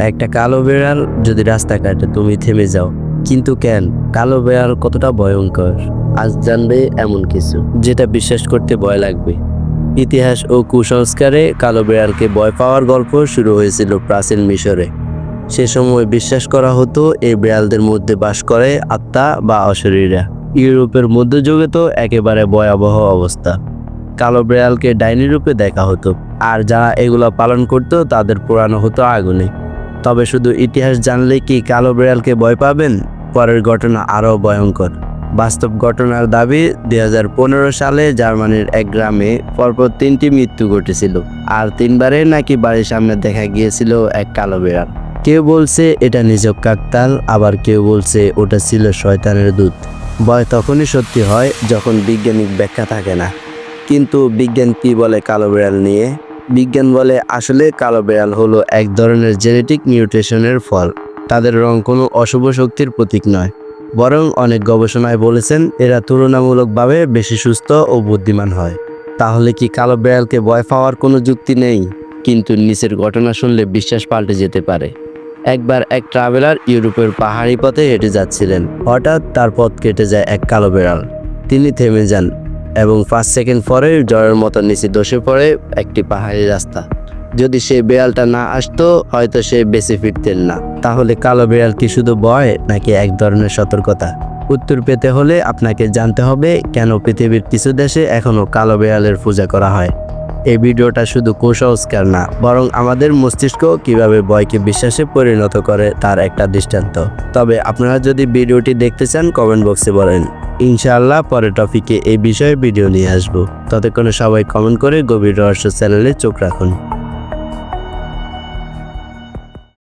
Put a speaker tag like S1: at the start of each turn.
S1: একটা কালো বেড়াল যদি রাস্তা কাটে, তুমি থেমে যাও। কিন্তু কেন? কালো বেড়াল কতটা ভয়ঙ্কর। আজ জানবে এমন কিছু, যেটা বিশ্বাস করতে ভয় লাগবে। ইতিহাস ও কুসংস্কারে কালো বেড়ালকে ভয় পাওয়ার গল্প শুরু হয়েছিল প্রাচীন মিশরে। সে সময় বিশ্বাস করা হতো, এই বিড়ালদের মধ্যে বাস করে আত্মা বা অশরীরা ইউরোপের মধ্যযুগে তো একেবারে ভয়াবহ অবস্থা। কালো বিড়ালকে ডাইনি রূপে দেখা হতো, আর যারা এগুলো পালন করত, তাদের পোড়ানো হতো আগুনে। তবে শুধু ইতিহাস জানলে কি কালো বিড়ালকে ভয় পাবেন? পরের ঘটনা আরও ভয়ঙ্কর। বাস্তব ঘটনার দাবি দু হাজার পনেরো সালে জার্মানির এক গ্রামে পরপর তিনটি মৃত্যু ঘটেছিল, আর তিনবারে নাকি বাড়ির সামনে দেখা গিয়েছিল এক কালো বিড়াল। কেউ বলছে এটা নিজক কাকতাল, আবার কেউ বলছে ওটা ছিল শয়তানের দূত ভয় তখনই সত্যি হয় যখন বৈজ্ঞানিক ব্যাখ্যা থাকে না। কিন্তু বিজ্ঞান কী বলে কালো বিড়াল নিয়ে? বিজ্ঞান বলে আসলে কালো বিড়াল হলো এক ধরনের জেনেটিক মিউটেশনের ফল। তাদের রং কোনো অশুভ শক্তির প্রতীক নয়। বরং অনেক গবেষণায় বলেছেন, এরা তুলনামূলকভাবে বেশি সুস্থ ও বুদ্ধিমান হয়। তাহলে কি কালো বিড়ালকে ভয় পাওয়ার কোনো যুক্তি নেই? কিন্তু নিচের ঘটনা শুনলে বিশ্বাস পাল্টে যেতে পারে। একবার এক ট্রাভেলার ইউরোপের পাহাড়ি পথে হেঁটে যাচ্ছিলেন। হঠাৎ তার পথ কেটে যায় এক কালো বিড়াল। তিনি থেমে যান। এবং পাঁচ সেকেন্ড পরে জ্বরের মতো নিচে ধসে পড়ে একটি পাহাড়ি রাস্তা। যদি সেই বেড়ালটা না আসতো, হয়তো সে বেশি ফিরতেন না। তাহলে কালো বেড়াল কি শুধু ভয়, নাকি এক ধরনের সতর্কতা? উত্তর পেতে হলে আপনাকে জানতে হবে, কেন পৃথিবীর কিছু দেশে এখনও কালো বেড়ালের পূজা করা হয়। এই ভিডিওটা শুধু কুসংস্কার না, বরং আমাদের মস্তিষ্ক কীভাবে ভয়কে বিশ্বাসে পরিণত করে তার একটা দৃষ্টান্ত। তবে আপনারা যদি ভিডিওটি দেখতে চান কমেন্ট বক্সে বলেন। ইনশাআল্লাহ পরে টপিকে এই বিষয়ে ভিডিও নিয়ে আসব। ততক্ষণে সবাই কমেন্ট করে গভীর রহস্য চ্যানেলে চোখ রাখুন।